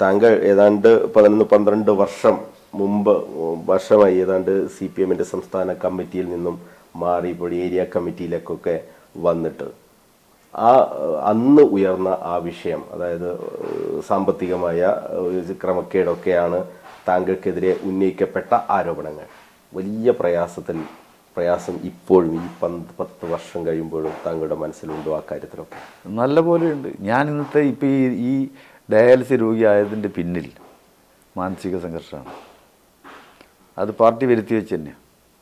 താങ്കൾ ഏതാണ്ട് പതിനൊന്ന് പന്ത്രണ്ട് വർഷം മുമ്പ് വർഷമായി ഏതാണ്ട് സി പി എമ്മിന്റെ സംസ്ഥാന കമ്മിറ്റിയിൽ നിന്നും മാറി ഇപ്പോൾ ഏരിയ കമ്മിറ്റിയിലേക്കൊക്കെ വന്നിട്ട്. ആ അന്ന് ഉയർന്ന ആ വിഷയം അതായത് സാമ്പത്തികമായ ക്രമക്കേടൊക്കെയാണ് താങ്കൾക്കെതിരെ ഉന്നയിക്കപ്പെട്ട ആരോപണങ്ങൾ. വലിയ പ്രയാസത്തിൽ പ്രയാസം ഇപ്പോഴും ഈ പന്ത് പത്ത് വർഷം കഴിയുമ്പോഴും താങ്കളുടെ മനസ്സിലുണ്ടോ ആ കാര്യത്തിലൊക്കെ? നല്ല പോലെയുണ്ട് ഞാൻ ഇന്നത്തെ ഇപ്പോൾ ഈ ഡയാലിസിസ് രോഗിയായതിന്റെ പിന്നിൽ മാനസിക സംഘർഷമാണ്. അത് പാർട്ടി വരുത്തി വെച്ച് തന്നെയാണ്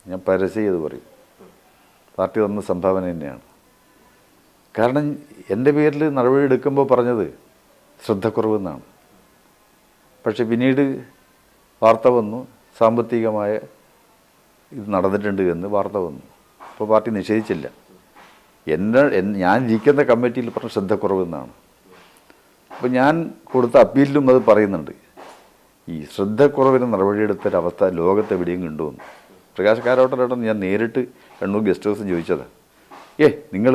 ഞാൻ പരസ്യം ചെയ്ത് പറയും. പാർട്ടി തന്ന സംഭാവന തന്നെയാണ്. കാരണം എന്റെ പേരിൽ നടപടി എടുക്കുമ്പോൾ പറഞ്ഞത് ശ്രദ്ധക്കുറവെന്നാണ് പക്ഷെ പിന്നീട് വാർത്ത വന്നു സാമ്പത്തികമായ ഇത് നടന്നിട്ടുണ്ട് എന്ന് വാർത്ത വന്നു. അപ്പോൾ പാർട്ടി നിഷേധിച്ചില്ല. എന്നെ ഞാൻ ഇരിക്കുന്ന കമ്മിറ്റിയിൽ പറഞ്ഞ ശ്രദ്ധക്കുറവെന്നാണ് അപ്പോൾ ഞാൻ കൊടുത്ത അപ്പീലിലും അത് പറയുന്നുണ്ട്. ഈ ശ്രദ്ധക്കുറവിന് നടപടിയെടുത്തൊരവസ്ഥ ലോകത്ത് എവിടെയും കണ്ടുവന്നു. പ്രകാശ് കാരോട്ടനോടൊന്ന് ഞാൻ നേരിട്ട് കണ്ണൂർ ഗസ്റ്റ് ഹൗസ് ചോദിച്ചതാണ് ഏ നിങ്ങൾ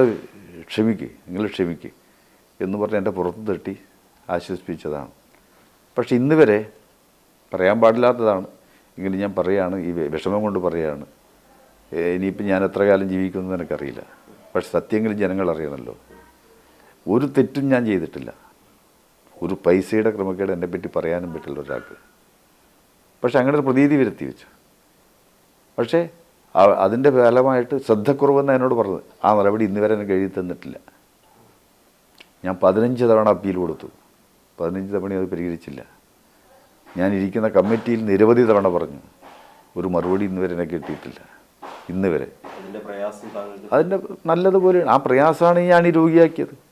ക്ഷമിക്ക് നിങ്ങൾ ക്ഷമിക്ക് എന്ന് പറഞ്ഞ് എന്റെ പുറത്ത് തട്ടി ആശ്വസിപ്പിച്ചതാണ്. പക്ഷെ ഇന്ന് വരെ പറയാൻ പാടില്ലാത്തതാണ്. എങ്കിലും ഞാൻ പറയുകയാണ് ഈ വിഷമം കൊണ്ട് പറയുകയാണ് ഇനിയിപ്പോൾ ഞാൻ എത്ര കാലം ജീവിക്കുമെന്ന് എനിക്കറിയില്ല. പക്ഷെ സത്യങ്ങളും ജനങ്ങൾ അറിയണമല്ലോ ഒരു തെറ്റും ഞാൻ ചെയ്തിട്ടില്ല. ഒരു പൈസയുടെ ക്രമക്കേട് എന്നെ പറ്റി പറയാനും പറ്റില്ല ഒരാൾക്ക്. പക്ഷെ അങ്ങനെ ഒരു പ്രതീതി വരുത്തി വെച്ചു. പക്ഷേ അതിന്റെ ഫലമായിട്ട് ശ്രദ്ധക്കുറവെന്ന് എന്നോട് പറഞ്ഞത്. ആ മറുപടി ഇന്ന് വരെ എനിക്ക് എഴുതി തന്നിട്ടില്ല. ഞാൻ പതിനഞ്ച് തവണ അപ്പീൽ കൊടുത്തു. പതിനഞ്ച് തവണ അത് പരിഹരിച്ചില്ല. ഞാൻ ഇരിക്കുന്ന കമ്മിറ്റിയിൽ നിരവധി തവണ പറഞ്ഞു. ഒരു മറുപടി ഇന്ന് വരെ എനിക്ക് കിട്ടിയിട്ടില്ല. ഇന്ന് വരെ. അതിന്റെ നല്ലതുപോലെ ആ പ്രയാസമാണ് ഞാൻ ഈ രോഗിയാക്കിയത്.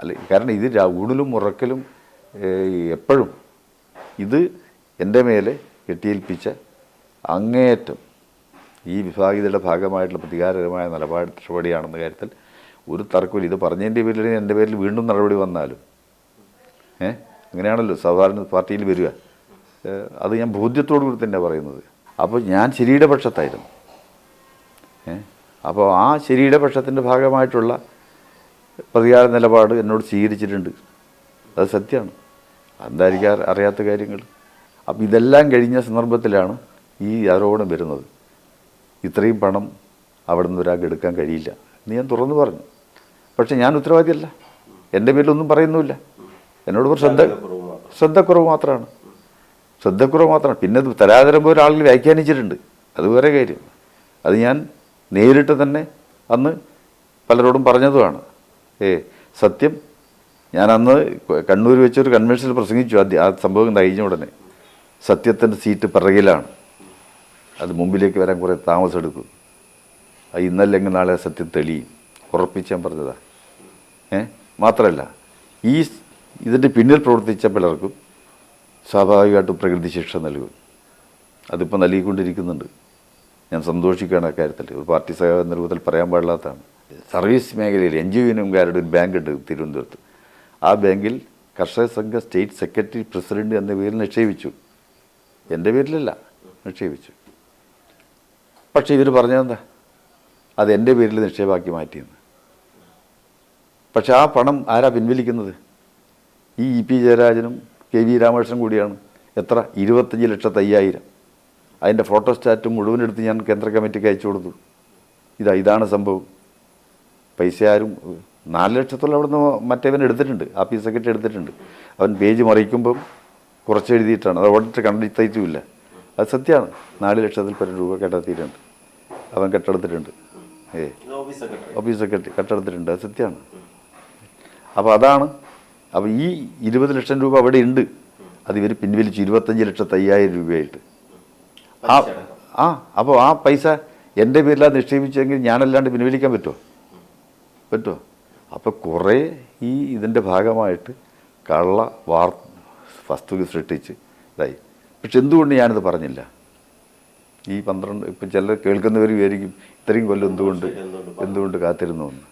അല്ല കാരണം ഇത് ഊണിലും ഉറക്കലും എപ്പോഴും ഇത് എന്റെ മേലെ കെട്ടിയേൽപ്പിച്ച അങ്ങേയറ്റം ഈ വിഭാഗീയതയുടെ ഭാഗമായിട്ടുള്ള പ്രതികാരകരമായ നിലപാട് നടപടിയാണെന്ന കാര്യത്തിൽ ഒരു തർക്കമില്ല ഇത് പറഞ്ഞതിന്റെ പേരിൽ എന്റെ പേരിൽ വീണ്ടും നടപടി വന്നാലും. ഏ അങ്ങനെയാണല്ലോ സാധാരണ പാർട്ടിയിൽ വരിക. അത് ഞാൻ ബോധ്യത്തോടു കൂടി തന്നെ പറയുന്നത്. അപ്പോൾ ഞാൻ ശരിയുടെ പക്ഷത്തായിരുന്നു. ഏ അപ്പോൾ ആ ശരിയുടെ പക്ഷത്തിന്റെ ഭാഗമായിട്ടുള്ള പ്രതികാര നിലപാട് എന്നോട് സ്വീകരിച്ചിട്ടുണ്ട്. അത് സത്യമാണ്. എന്തായിരിക്കും അറി- അറിയാത്ത കാര്യങ്ങൾ. അപ്പം ഇതെല്ലാം കഴിഞ്ഞ സന്ദർഭത്തിലാണ് ഈ ആരോപണം വരുന്നത്. ഇത്രയും പണം അവിടെ നിന്ന് ഒരാൾക്ക് എടുക്കാൻ കഴിയില്ല. എന്ന് ഞാൻ തുറന്നു പറഞ്ഞു. പക്ഷെ ഞാൻ ഉത്തരവാദിയല്ല. എന്റെ പേരിലൊന്നും പറയുന്നുമില്ല. എന്നോട് ശ്രദ്ധ ശ്രദ്ധക്കുറവ് മാത്രമാണ്. ശ്രദ്ധക്കുറവ് മാത്രമാണ്. പിന്നെ തരാതരം തരാതരമ്പോൾ ഒരാളിൽ വ്യാഖ്യാനിച്ചിട്ടുണ്ട്. അത് വേറെ കാര്യം. അത് ഞാൻ നേരിട്ട് തന്നെ അന്ന് പലരോടും പറഞ്ഞതുമാണ്. സത്യം. ഞാൻ അന്ന് കണ്ണൂർ വെച്ചൊരു കൺവെൻഷനിൽ പ്രസംഗിച്ചു. ആദ്യം ആ സംഭവം കഴിഞ്ഞ ഉടനെ. സത്യത്തിന്റെ സീറ്റ് പിറകിലാണ്. അത് മുമ്പിലേക്ക് വരാൻ കുറേ താമസം എടുക്കും. അത് ഇന്നല്ലെങ്കിൽ നാളെ സത്യം തെളിയും. ഉറപ്പിച്ച് ഞാൻ പറഞ്ഞതാ. ഏ മാത്രമല്ല ഈ ഇതിന്റെ പിന്നിൽ പ്രവർത്തിച്ച പലർക്കും സ്വാഭാവികമായിട്ടും പ്രകൃതി ശിക്ഷ നൽകും. അതിപ്പോൾ നൽകിക്കൊണ്ടിരിക്കുന്നുണ്ട്. ഞാൻ സന്തോഷിക്കുകയാണ് അക്കാര്യത്തിൽ ഒരു പാർട്ടി സഹ രൂപത്തിൽ പറയാൻ പാടില്ലാത്തതാണ്. സർവീസ് മേഖലയിൽ എൻ ജി ഒക്കാരുടെ ഒരു ബാങ്ക് ഉണ്ട് തിരുവനന്തപുരത്ത്. ആ ബാങ്കിൽ കർഷക സംഘ സ്റ്റേറ്റ് സെക്രട്ടറി പ്രസിഡന്റ് എന്ന പേരിൽ നിക്ഷേപിച്ചു. എന്റെ പേരിലല്ല നിക്ഷേപിച്ചു. പക്ഷേ ഇവർ പറഞ്ഞതെന്താ? അത് എന്റെ പേരിൽ നിക്ഷേപമാക്കി മാറ്റിയെന്ന്. പക്ഷെ ആ പണം ആരാ പിൻവലിക്കുന്നത്? ഈ ഇ പി ജയരാജനും കെ വി രാമകൃഷ്ണൻ കൂടിയാണ്. എത്ര? ഇരുപത്തഞ്ച് ലക്ഷത്തി അയ്യായിരം. അതിന്റെ ഫോട്ടോസ്റ്റാറ്റ് മുഴുവൻ എടുത്ത് ഞാൻ കേന്ദ്ര കമ്മിറ്റിക്ക് അയച്ചു കൊടുത്തു. ഇതാ ഇതാണ് സംഭവം. പൈസ ആരും നാല് ലക്ഷത്തോളം അവിടുന്ന് മറ്റേവൻ എടുത്തിട്ടുണ്ട് ആ പി സെക്രട്ടറി എടുത്തിട്ടുണ്ട്. അവൻ പേജ് മറിക്കുമ്പം കുറച്ച് എഴുതിയിട്ടാണ്. അത് ഓടിട്ട് കണ്ടെത്തിയിട്ടുമില്ല അത് സത്യമാണ്. നാല് ലക്ഷത്തിൽ പരം രൂപ കെട്ടെടുത്തിട്ടുണ്ട് അവൻ കെട്ടെടുത്തിട്ടുണ്ട്. ഏ ഓഫീസ് സെക്രട്ടറി കെട്ടെടുത്തിട്ടുണ്ട്. അത് സത്യമാണ്. അപ്പോൾ അതാണ്. അപ്പോൾ ഈ ഇരുപത് ലക്ഷം രൂപ അവിടെ ഉണ്ട്. അത് ഇവർ പിൻവലിച്ചു ഇരുപത്തഞ്ച് ലക്ഷത്തി അയ്യായിരം രൂപയായിട്ട്. ആ ആ അപ്പോൾ ആ പൈസ എന്റെ പേരിലാണ് നിക്ഷേപിച്ചെങ്കിൽ ഞാനല്ലാണ്ട് പിൻവലിക്കാൻ പറ്റുമോ? പറ്റുമോ അപ്പോൾ കുറേ ഈ ഇതിന്റെ ഭാഗമായിട്ട് കള്ള വാർ വസ്തുത സൃഷ്ടിച്ച് ഇതായി. പക്ഷെ എന്തുകൊണ്ട് ഞാനിത് പറഞ്ഞില്ല? ഈ പന്ത്രണ്ട് ഇപ്പം ചിലർ കേൾക്കുന്നവർ വിചാരിക്കും ഇത്രയും കൊല്ലം എന്തുകൊണ്ട് എന്തുകൊണ്ട് കാത്തിരുന്നു എന്ന്.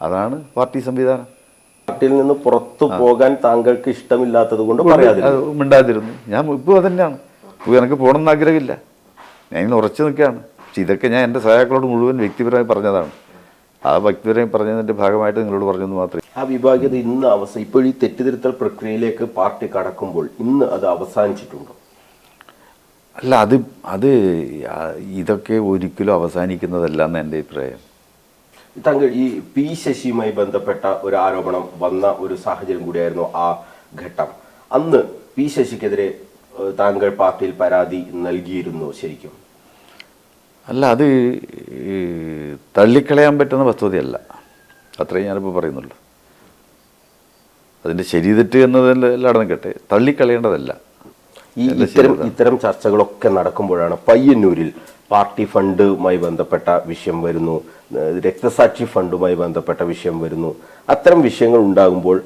അതാണ് പാർട്ടി സംവിധാനം. പാർട്ടിയിൽ നിന്ന് പുറത്തു പോകാൻ താങ്കൾക്ക് ഇഷ്ടമില്ലാത്തത് കൊണ്ട് മിണ്ടാതിരുന്നു. ഞാൻ ഇപ്പോൾ അതന്നെയാണ്. ഇപ്പോൾ എനിക്ക് പോകണമെന്ന് ആഗ്രഹമില്ല. ഞാൻ ഇന്ന് ഉറച്ചു നിൽക്കുകയാണ്. പക്ഷെ ഇതൊക്കെ ഞാൻ എന്റെ സഹാക്കളോട് മുഴുവൻ വ്യക്തിപരമായി പറഞ്ഞതാണ്. ആ വ്യക്തിപരം പറഞ്ഞതിന്റെ ഭാഗമായിട്ട് നിങ്ങളോട് പറഞ്ഞെന്ന് മാത്രമേ ആ വിഭാഗീയത ഇന്ന് അവസ ഇപ്പോൾ ഈ തെറ്റിതിരുത്തൽ പ്രക്രിയയിലേക്ക് പാർട്ടി കടക്കുമ്പോൾ ഇന്ന് അത് അവസാനിച്ചിട്ടുണ്ടോ? അല്ല അത് അത് ഇതൊക്കെ ഒരിക്കലും അവസാനിക്കുന്നതല്ല എന്ന് എന്റെ അഭിപ്രായം. താങ്കൾ ഈ പി ശശിയുമായി ബന്ധപ്പെട്ട ഒരു ആരോപണം വന്ന ഒരു സാഹചര്യം കൂടിയായിരുന്നു ആ ഘട്ടം. അന്ന് പി ശശിക്കെതിരെ താങ്കൾ പാർട്ടിയിൽ പരാതി നൽകിയിരുന്നു ശരിക്കും. അല്ല അത് തള്ളിക്കളയാൻ പറ്റുന്ന വസ്തുതയല്ല. അത്രയും ഞാനിപ്പോൾ പറയുന്നുള്ളൂ. അതിന്റെ ശരി തെറ്റ് എന്നതെല്ലാം നിൽക്കട്ടെ തള്ളിക്കളയേണ്ടതല്ല. ഈ ഇത്തരം. ഇത്തരം ചർച്ചകളൊക്കെ നടക്കുമ്പോഴാണ് പയ്യന്നൂരിൽ പാർട്ടി ഫണ്ടുമായി ബന്ധപ്പെട്ട വിഷയം വരുന്നു രക്തസാക്ഷി ഫണ്ടുമായി ബന്ധപ്പെട്ട വിഷയം വരുന്നു. അത്തരം വിഷയങ്ങൾ ഉണ്ടാകുമ്പോൾ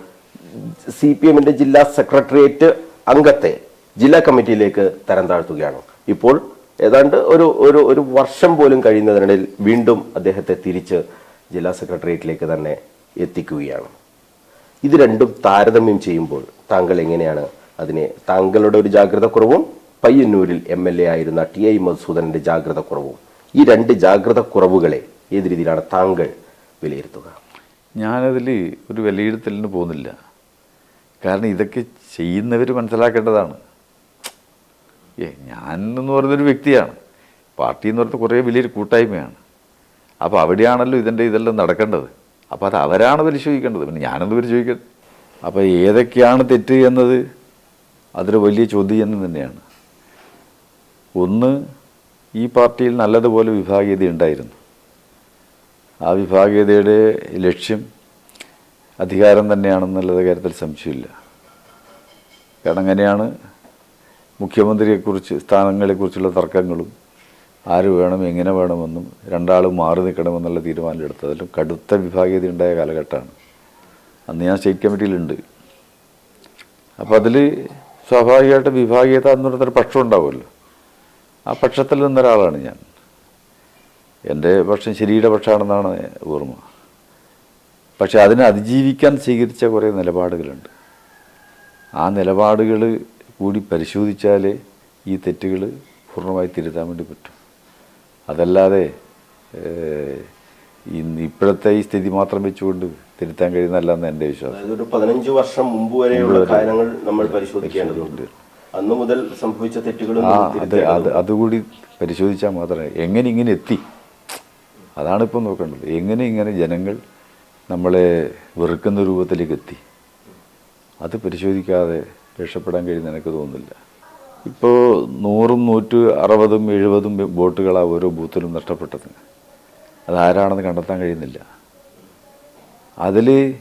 സി പി എമ്മിന്റെ ജില്ലാ സെക്രട്ടേറിയറ്റ് അംഗത്തെ ജില്ലാ കമ്മിറ്റിയിലേക്ക് തരം താഴ്ത്തുകയാണ്. ഇപ്പോൾ ഏതാണ്ട് ഒരു ഒരു ഒരു വർഷം പോലും കഴിയുന്നതിനിടയിൽ വീണ്ടും അദ്ദേഹത്തെ തിരിച്ച് ജില്ലാ സെക്രട്ടേറിയറ്റിലേക്ക് തന്നെ എത്തിക്കുകയാണ്. ഇത് രണ്ടും താരതമ്യം ചെയ്യുമ്പോൾ താങ്കൾ എങ്ങനെയാണ് അതിനെ താങ്കളുടെ ഒരു ജാഗ്രത കുറവും പയ്യന്നൂരിൽ എം എൽ എ ആയിരുന്ന ടി ഐ മധുസൂദനന്റെ ജാഗ്രത കുറവും ഈ രണ്ട് ജാഗ്രത കുറവുകളെ ഏത് രീതിയിലാണ് താങ്കൾ വിലയിരുത്തുക? ഞാനതിൽ ഒരു വിലയിരുത്തലിന് പോകുന്നില്ല. കാരണം ഇതൊക്കെ ചെയ്യുന്നവർ മനസ്സിലാക്കേണ്ടതാണ്. ഏ ഞാൻ എന്ന് പറയുന്നൊരു വ്യക്തിയാണ്. പാർട്ടി എന്ന് പറയുന്നത് കുറേ വലിയൊരു കൂട്ടായ്മയാണ്. അപ്പോൾ അവിടെയാണല്ലോ ഇതിന്റെ ഇതെല്ലാം നടക്കേണ്ടത്. അപ്പോൾ അത് അവരാണ് പരിശോധിക്കേണ്ടത്. പിന്നെ ഞാനെന്ത് പരിശോധിക്കട്ടെ അപ്പോൾ ഏതൊക്കെയാണ് തെറ്റ് എന്നത്? അതൊരു വലിയ ചോദ്യം തന്നെയാണ്. ഒന്ന് ഈ പാർട്ടിയിൽ നല്ലതുപോലെ വിഭാഗീയത ഉണ്ടായിരുന്നു. ആ വിഭാഗീയതയുടെ ലക്ഷ്യം അധികാരം തന്നെയാണെന്നുള്ളത് കാര്യത്തിൽ സംശയമില്ല. കാരണം അങ്ങനെയാണ് മുഖ്യമന്ത്രിയെക്കുറിച്ച് സ്ഥാനങ്ങളെക്കുറിച്ചുള്ള തർക്കങ്ങളും ആര് വേണം എങ്ങനെ വേണമെന്നും രണ്ടാളും മാറി നിൽക്കണമെന്നുള്ള തീരുമാനം എടുത്തതിലും കടുത്ത വിഭാഗീയത ഉണ്ടായ കാലഘട്ടമാണ്. അന്ന് ഞാൻ സ്റ്റേറ്റ് കമ്മിറ്റിയിലുണ്ട്. അപ്പോൾ അതിൽ സ്വാഭാവികമായിട്ട് വിഭാഗീയത എന്ന് പറയുന്നൊരു പക്ഷം ഉണ്ടാവുമല്ലോ. ആ പക്ഷത്തിൽ നിന്നൊരാളാണ് ഞാൻ. എന്റെ പക്ഷം ശരിയുടെ പക്ഷമാണെന്നാണ് ഓർമ്മ. പക്ഷെ അതിനെ അതിജീവിക്കാൻ സ്വീകരിച്ച കുറേ നിലപാടുകളുണ്ട്. ആ നിലപാടുകൾ കൂടി പരിശോധിച്ചാലേ ഈ തെറ്റുകൾ പൂർണമായി തിരുത്താൻ വേണ്ടി പറ്റും. അതല്ലാതെ ഇന്ന് ഇപ്പോഴത്തെ ഈ സ്ഥിതി മാത്രം വെച്ചുകൊണ്ട് തിരുത്താൻ കഴിയുന്നല്ല എന്ന് എന്റെ വിശ്വാസം. ഒരു പതിനഞ്ച് വർഷം മുമ്പ് വരെയുള്ള കാര്യങ്ങൾ നമ്മൾ പരിശോധിക്കേണ്ടതുണ്ട്. അന്ന് മുതൽ സംഭവിച്ച തെറ്റുകൾ ആ അത് അത് അതുകൂടി പരിശോധിച്ചാൽ മാത്രമേ എങ്ങനെ ഇങ്ങനെ എത്തി? അതാണ് ഇപ്പം നോക്കേണ്ടത്. എങ്ങനെ ഇങ്ങനെ ജനങ്ങൾ നമ്മളെ വെറുക്കുന്ന രൂപത്തിലേക്ക് എത്തി? അത് പരിശോധിക്കാതെ രക്ഷപ്പെടാൻ കഴിയുന്ന എനിക്ക് തോന്നുന്നില്ല. ഇപ്പോൾ നൂറും നൂറ്റി അറുപതും എഴുപതും ബോട്ടുകളാണ് ഓരോ ബൂത്തിലും നഷ്ടപ്പെട്ടത്. അതാരാണെന്ന് കണ്ടെത്താൻ കഴിയുന്നില്ല. അതിൽ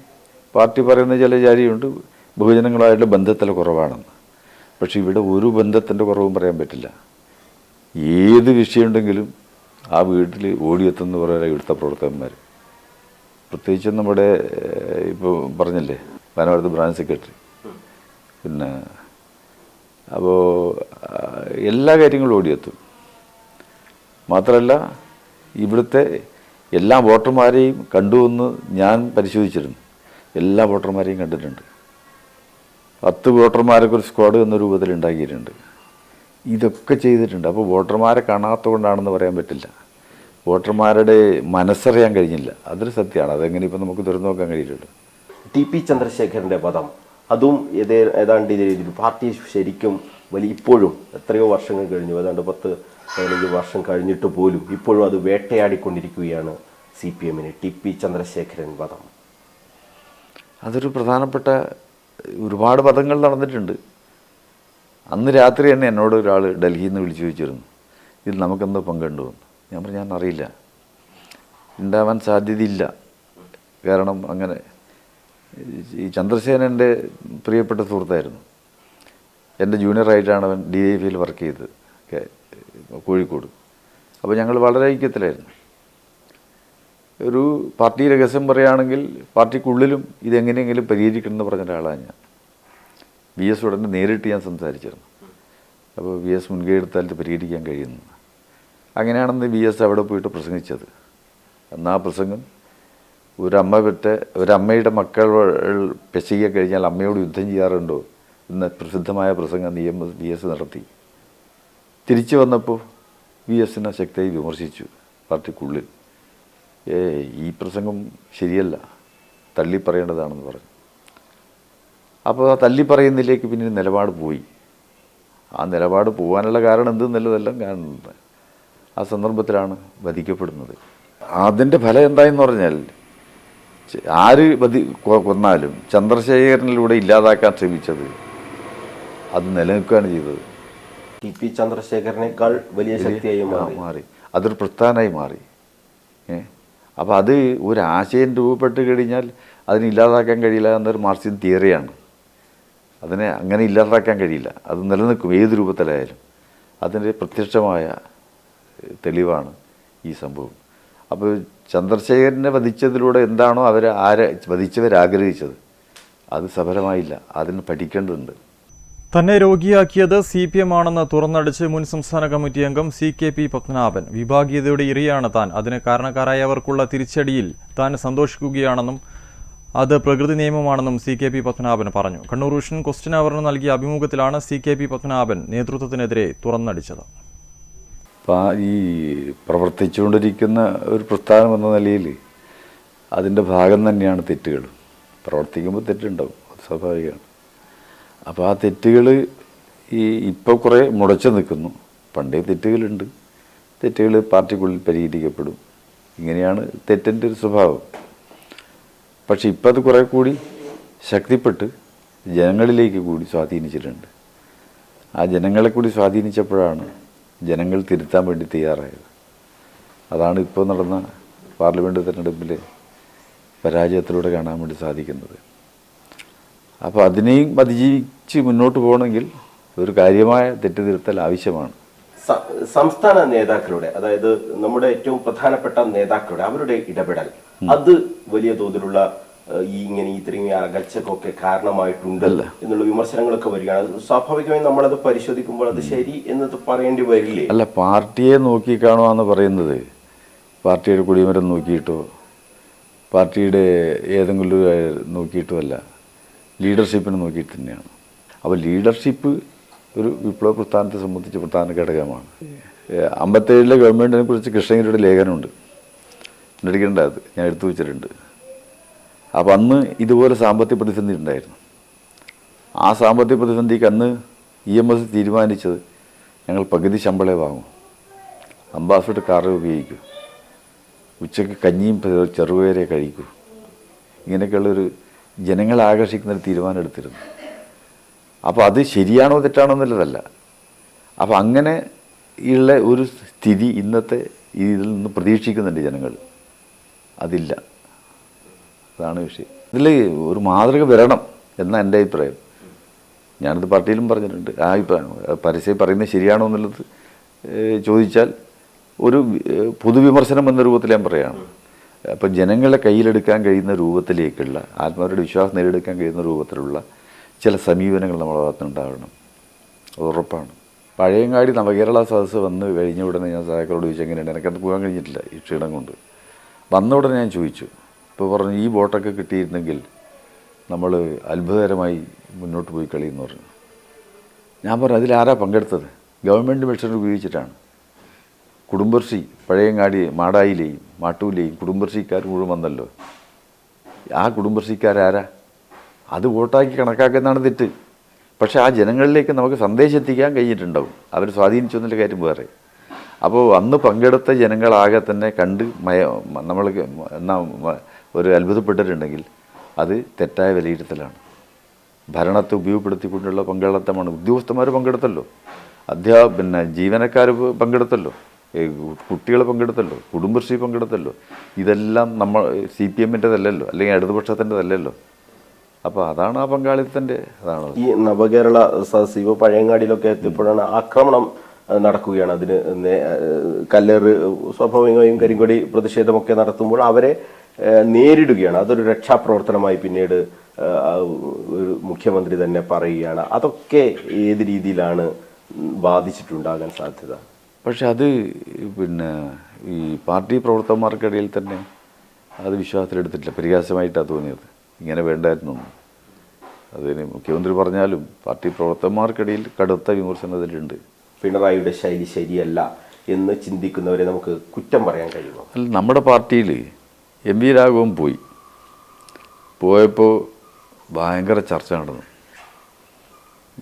പാർട്ടി പറയുന്ന ചില ജാരിയുണ്ട് ബഹുജനങ്ങളായിട്ട് ബന്ധത്തിൽ കുറവാണെന്ന്. പക്ഷെ ഇവിടെ ഒരു ബന്ധത്തിന്റെ കുറവും പറയാൻ പറ്റില്ല. ഏത് വിഷയമുണ്ടെങ്കിലും ആ വീട്ടിൽ ഓടിയെത്തുന്ന പറയുന്ന ഇവിടുത്തെ പ്രവർത്തകന്മാർ. പ്രത്യേകിച്ച് നമ്മുടെ ഇപ്പോൾ പറഞ്ഞില്ലേ വനവരത്ത് ബ്രാഞ്ച് സെക്രട്ടറി. പിന്നെ അപ്പോൾ എല്ലാ കാര്യങ്ങളും ഓടിയെത്തും. മാത്രമല്ല ഇവിടുത്തെ എല്ലാ വോട്ടർമാരെയും കണ്ടുവന്ന് ഞാൻ പരിശോധിച്ചിരുന്നു. എല്ലാ വോട്ടർമാരെയും കണ്ടിട്ടുണ്ട്. പത്ത് വോട്ടർമാരൊക്കെ ഒരു സ്ക്വാഡ് എന്ന രൂപത്തിൽ ഉണ്ടാക്കിയിട്ടുണ്ട്. ഇതൊക്കെ ചെയ്തിട്ടുണ്ട്. അപ്പോൾ വോട്ടർമാരെ കാണാത്ത കൊണ്ടാണെന്ന് പറയാൻ പറ്റില്ല. വോട്ടർമാരുടെ മനസ്സറിയാൻ കഴിഞ്ഞില്ല. അതൊരു സത്യമാണ്. അതെങ്ങനെ ഇപ്പം നമുക്ക് തുറന്നു നോക്കാൻ കഴിയില്ലല്ലോ ടി പി ചന്ദ്രശേഖരന്റെ പദം അതും ഏതേ ഏതാണ്ട് ഇതേ രീതിയിൽ. പാർട്ടി ശരിക്കും വലിയ ഇപ്പോഴും എത്രയോ വർഷങ്ങൾ കഴിഞ്ഞു. ഏതാണ്ട് പത്ത് പതിനഞ്ച് വർഷം കഴിഞ്ഞിട്ട് പോലും ഇപ്പോഴും അത് വേട്ടയാടിക്കൊണ്ടിരിക്കുകയാണ് സി പി എമ്മിന് ടി പി ചന്ദ്രശേഖരൻ വധം. അതൊരു പ്രധാനപ്പെട്ട ഒരുപാട് പദങ്ങൾ നടന്നിട്ടുണ്ട്. അന്ന് രാത്രി തന്നെ എന്നോട് ഒരാൾ ഡൽഹിയിൽ നിന്ന് വിളിച്ചു ചോദിച്ചിരുന്നു. ഇതിൽ നമുക്കെന്തോ പങ്കുണ്ടോ ഞാൻ പറഞ്ഞു ഞാൻ അറിയില്ല. ഉണ്ടാവാൻ സാധ്യതയില്ല. കാരണം അങ്ങനെ ഈ ചന്ദ്രസേനന്റെ പ്രിയപ്പെട്ട സുഹൃത്തായിരുന്നു. എന്റെ ജൂനിയറായിട്ടാണ് അവൻ ഡി ഐ പിയിൽ വർക്ക് ചെയ്തത് കോഴിക്കോട്. അപ്പോൾ ഞങ്ങൾ വളരെ ഐക്യത്തിലായിരുന്നു. ഒരു പാർട്ടി രഹസ്യം പറയുകയാണെങ്കിൽ പാർട്ടിക്കുള്ളിലും ഇതെങ്ങനെയെങ്കിലും പരിഹരിക്കണം എന്ന് പറഞ്ഞ ഒരാളാണ് ഞാൻ. വി എസ് ഉടനെ നേരിട്ട് ഞാൻ സംസാരിച്ചിരുന്നു. അപ്പോൾ വി എസ് മുൻകൈ എടുത്താൽ ഇത് പരിഹരിക്കാൻ കഴിയുന്നു. അങ്ങനെയാണെന്ന് വി എസ് അവിടെ പോയിട്ട് പ്രസംഗിച്ചത്. അന്ന് ആ പ്രസംഗം ഒരമ്മ പെറ്റ ഒരമ്മയുടെ മക്കൾ പെശകിയെ കഴിഞ്ഞാൽ അമ്മയോട് യുദ്ധം ചെയ്യാറുണ്ടോ? എന്ന പ്രസിദ്ധമായ പ്രസംഗം നിയമ വി എസ് നടത്തി. തിരിച്ചു വന്നപ്പോൾ വി എസിനെ ശക്തിയായി വിമർശിച്ചു പാർട്ടിക്കുള്ളിൽ. ഏ ഈ പ്രസംഗം ശരിയല്ല. തള്ളി പറയേണ്ടതാണെന്ന് പറഞ്ഞു. അപ്പോൾ ആ തള്ളി പറയുന്നതിലേക്ക് പിന്നെ നിലപാട് പോയി. ആ നിലപാട് പോകാനുള്ള കാരണം എന്തെന്നുള്ളതെല്ലാം കാണുന്നുണ്ട്. ആ സന്ദർഭത്തിലാണ് വധിക്കപ്പെടുന്നത്. അതിന്റെ ഫലം എന്തായെന്ന് പറഞ്ഞാൽ ആര് കൊ- കൊന്നാലും ചന്ദ്രശേഖരനിലൂടെ ഇല്ലാതാക്കാൻ ശ്രമിച്ചത് അത് നിലനിൽക്കുകയാണ് ചെയ്തത്. ടി പി ചന്ദ്രശേഖരനേക്കാൾ വലിയ ശക്തിയായി മാറി. അതൊരു പ്രസ്ഥാനമായി മാറി. ഏ? അപ്പോൾ അത് ഒരു ആശയം രൂപപ്പെട്ട് കഴിഞ്ഞാൽ അതിനെ ഇല്ലാതാക്കാൻ കഴിയില്ല എന്നൊരു മാർസിൻ തിയറിയാണ്. അതിനെ അങ്ങനെ ഇല്ലാതാക്കാൻ കഴിയില്ല. അത് നിലനിൽക്കും. ഏത് രൂപത്തിലായാലും. അതിന്റെ പ്രത്യക്ഷമായ തെളിവാണ് ഈ സംഭവം. അപ്പോൾ ചന്ദ്രശേഖരനെ വധിച്ചതിലൂടെ എന്താണോ അവർ ആരെ വധിച്ചവരാഗ്രഹിച്ചത്? അത് സഫലമായില്ല. അതിന് പഠിക്കേണ്ടതുണ്ട്. തന്നെ രോഗിയാക്കിയത് സി പി എം ആണെന്ന് തുറന്നടിച്ച് മുൻ സംസ്ഥാന കമ്മിറ്റി അംഗം സി കെ പി പത്മനാഭൻ. വിഭാഗീയതയുടെ ഇരയാണ് താൻ. അതിന് കാരണക്കാരായവർക്കുള്ള തിരിച്ചടിയിൽ താൻ സന്തോഷിക്കുകയാണെന്നും അത് പ്രകൃതി നിയമമാണെന്നും സി കെ പി പത്മനാഭൻ പറഞ്ഞു. കണ്ണൂർ വിഷൻ ക്വസ്റ്റ്യൻ അവറിന് നൽകിയ അഭിമുഖത്തിലാണ് സി കെ പി പത്മനാഭൻ നേതൃത്വത്തിനെതിരെ തുറന്നടിച്ചത്. അപ്പം ഈ പ്രവർത്തിച്ചുകൊണ്ടിരിക്കുന്ന ഒരു പ്രസ്ഥാനം എന്ന നിലയിൽ അതിന്റെ ഭാഗം തന്നെയാണ് തെറ്റുകൾ. പ്രവർത്തിക്കുമ്പോൾ തെറ്റുണ്ടാവും അത് സ്വാഭാവികമാണ്. അപ്പോൾ ആ തെറ്റുകൾ ഈ ഇപ്പോൾ കുറേ മുടച്ചു നിൽക്കുന്നു. പണ്ടേ തെറ്റുകളുണ്ട്. തെറ്റുകൾ പാർട്ടിക്കുള്ളിൽ പരിഹരിക്കപ്പെടും. ഇങ്ങനെയാണ് തെറ്റിന്റെ ഒരു സ്വഭാവം. പക്ഷെ ഇപ്പം അത് കുറേ കൂടി ശക്തിപ്പെട്ട് ജനങ്ങളിലേക്ക് കൂടി സ്വാധീനിച്ചിട്ടുണ്ട്. ആ ജനങ്ങളെ കൂടി സ്വാധീനിച്ചപ്പോഴാണ് ജനങ്ങൾ തിരുത്താൻ വേണ്ടി തയ്യാറായത്. അതാണ് ഇപ്പോൾ നടന്ന പാർലമെന്റ് തിരഞ്ഞെടുപ്പിലെ പരാജയത്തിലൂടെ കാണാൻ വേണ്ടി സാധിക്കുന്നത്. അപ്പോൾ അതിനെയും അതിജീവിച്ച് മുന്നോട്ട് പോകണമെങ്കിൽ ഒരു കാര്യമായ തെറ്റ് തിരുത്തൽ ആവശ്യമാണ് സംസ്ഥാന നേതാക്കളുടെ അതായത് നമ്മുടെ ഏറ്റവും പ്രധാനപ്പെട്ട നേതാക്കളുടെ അവരുടെ ഇടപെടൽ. അത് വലിയ തോതിലുള്ള ഈ ഇങ്ങനെ ഇത്രയും അകൽച്ചക്കൊക്കെ കാരണമായിട്ടുണ്ട് എന്നുള്ള വിമർശനങ്ങളൊക്കെ വരികയാണ്. സ്വാഭാവികമായി നമ്മളത് പരിശോധിക്കുമ്പോൾ അത് ശരി എന്ന് പറയേണ്ടി വരില്ലേ? അല്ല പാർട്ടിയെ നോക്കി കാണുവാന്ന് പറയുന്നത്. പാർട്ടിയുടെ കുടിമരം നോക്കിയിട്ടോ? പാർട്ടിയുടെ ഏതെങ്കിലും നോക്കിയിട്ടോ അല്ല. ലീഡർഷിപ്പിനെ നോക്കിയിട്ട് തന്നെയാണ്. അപ്പോൾ ലീഡർഷിപ്പ് ഒരു വിപ്ലവ പ്രസ്ഥാനത്തെ സംബന്ധിച്ച് പ്രധാന ഘടകമാണ്. അമ്പത്തേഴിലെ ഗവൺമെന്റിനെ കുറിച്ച് കൃഷ്ണഗിരിയുടെ ലേഖനമുണ്ട്. എടുക്കേണ്ട അത്. ഞാൻ എടുത്തു വെച്ചിട്ടുണ്ട്. അപ്പോൾ അന്ന് ഇതുപോലെ സാമ്പത്തിക പ്രതിസന്ധി ഉണ്ടായിരുന്നു. ആ സാമ്പത്തിക പ്രതിസന്ധിക്ക് അന്ന് ഇ എം എസ് തീരുമാനിച്ചത് ഞങ്ങൾ പകുതി ശമ്പളേ വാങ്ങും. അംബാസഡർ കാറ് ഉപയോഗിക്കൂ. ഉച്ചയ്ക്ക് കഞ്ഞിയും ചെറുപയരെ കഴിക്കൂ. ഇങ്ങനെയൊക്കെയുള്ളൊരു ജനങ്ങളെ ആകർഷിക്കുന്ന ഒരു തീരുമാനം എടുത്തിരുന്നു. അപ്പോൾ അത് ശരിയാണോ തെറ്റാണോ എന്നുള്ളതല്ല. അപ്പോൾ അങ്ങനെ ഉള്ള ഒരു സ്ഥിതി ഇന്നത്തെ ഇതിൽ നിന്ന് പ്രതീക്ഷിക്കുന്നുണ്ട് ജനങ്ങൾ. അതില്ല. അതാണ് വിഷയം. ഇതിൽ ഒരു മാതൃക വരണം എന്നാണ് എന്റെ അഭിപ്രായം. ഞാനത് പാർട്ടിയിലും പറഞ്ഞിട്ടുണ്ട്. ആ ഇപ്പം പരസ്യം പറയുന്നത് ശരിയാണോ എന്നുള്ളത് ചോദിച്ചാൽ ഒരു പൊതുവിമർശനം എന്ന രൂപത്തിൽ ഞാൻ പറയുകയാണ് അപ്പം ജനങ്ങളെ കയ്യിലെടുക്കാൻ കഴിയുന്ന രൂപത്തിലേക്കുള്ള ആത്മാവരുടെ വിശ്വാസം നേടിയെടുക്കാൻ കഴിയുന്ന രൂപത്തിലുള്ള ചില സമീപനങ്ങൾ നമ്മുടെ ഭാഗത്തുനിന്നുണ്ടാവണം അത് ഉറപ്പാണ്. പഴയങ്ങാടി നവകേരള സദസ്സ് വന്ന് കഴിഞ്ഞ ഉടനെ ഞാൻ സഹായക്കാരോട് ചോദിച്ചു എങ്ങനെയാണ് എനിക്കത് പോകാൻ കഴിഞ്ഞിട്ടില്ല ഈ ക്ഷീണം കൊണ്ട്. വന്ന ഉടനെ ഞാൻ ചോദിച്ചു ഇപ്പോൾ പറഞ്ഞു ഈ ബോട്ടൊക്കെ കിട്ടിയിരുന്നെങ്കിൽ നമ്മൾ അത്ഭുതകരമായി മുന്നോട്ട് പോയി കളിയെന്ന് പറഞ്ഞു. ഞാൻ പറഞ്ഞു അതിലാരാ പങ്കെടുത്തത്? ഗവൺമെന്റ് മെഷീൻ ഉപയോഗിച്ചിട്ടാണ്. കുടുംബശ്രീ പഴയങ്ങാടി മാടായിലെയും മാട്ടൂലെയും കുടുംബശ്രീക്കാർ മുഴുവൻ വന്നല്ലോ. ആ കുടുംബശ്രീക്കാരാരാ? അത് വോട്ടാക്കി കണക്കാക്കുന്നതാണ് തെറ്റ്. പക്ഷേ ആ ജനങ്ങളിലേക്ക് നമുക്ക് സന്ദേശം എത്തിക്കാൻ കഴിഞ്ഞിട്ടുണ്ടാവും. അവർ സ്വാധീനിച്ചു എന്നുള്ള കാര്യം വേറെ. അപ്പോൾ അന്ന് പങ്കെടുത്ത ജനങ്ങളാകെ തന്നെ കണ്ട് മയ നമ്മൾ ഒരു അത്ഭുതപ്പെട്ടിട്ടുണ്ടെങ്കിൽ അത് തെറ്റായ വിലയിരുത്തലാണ്. ഭരണത്തെ ഉപയോഗപ്പെടുത്തിക്കൊണ്ടുള്ള പങ്കാളിത്തമാണ്. ഉദ്യോഗസ്ഥന്മാർ പങ്കെടുത്തല്ലോ. അധ്യാ പിന്നെ ജീവനക്കാർ പങ്കെടുത്തല്ലോ. കുട്ടികൾ പങ്കെടുത്തല്ലോ. കുടുംബശ്രീ പങ്കെടുത്തല്ലോ. ഇതെല്ലാം നമ്മൾ സി പി എമ്മിന്റെതല്ലല്ലോ. അല്ലെങ്കിൽ ഇടതുപക്ഷത്തിന്റെതല്ലല്ലോ. അപ്പോൾ അതാണ് ആ പങ്കാളിത്തത്തിന്റെ അതാണ്. ഈ നവകേരള സദസ് പഴയങ്ങാടിയിലൊക്കെ എത്തിയപ്പോഴാണ് ആക്രമണം നടക്കുകയാണ്. അതിന് കല്ലേറ് സ്വാഭാവികമായും കരിങ്കൊടി പ്രതിഷേധമൊക്കെ നടത്തുമ്പോൾ അവരെ നേരിടുകയാണ്. അതൊരു രക്ഷാപ്രവർത്തനമായി പിന്നീട് ഒരു മുഖ്യമന്ത്രി തന്നെ പറയുകയാണ്. അതൊക്കെ ഏത് രീതിയിലാണ് ബാധിച്ചിട്ടുണ്ടാകാൻ സാധ്യത? പക്ഷെ അത് പിന്നെ ഈ പാർട്ടി പ്രവർത്തകന്മാർക്കിടയിൽ തന്നെ അത് വിശ്വാസത്തിലെടുത്തിട്ടില്ല. പരിഹാസമായിട്ടാണ് തോന്നിയത്. ഇങ്ങനെ വേണ്ടായിരുന്നു. അതിന് മുഖ്യമന്ത്രി പറഞ്ഞാലും പാർട്ടി പ്രവർത്തകന്മാർക്കിടയിൽ കടുത്ത വിമർശനം അതിലുണ്ട്. പിണറായിയുടെ ശൈലി ശരിയല്ല എന്ന് ചിന്തിക്കുന്നവരെ നമുക്ക് കുറ്റം പറയാൻ കഴിയുമോ? അല്ല നമ്മുടെ പാർട്ടിയിൽ എം വി രാഘവൻ പോയി. പോയപ്പോൾ ഭയങ്കര ചർച്ച നടന്നു.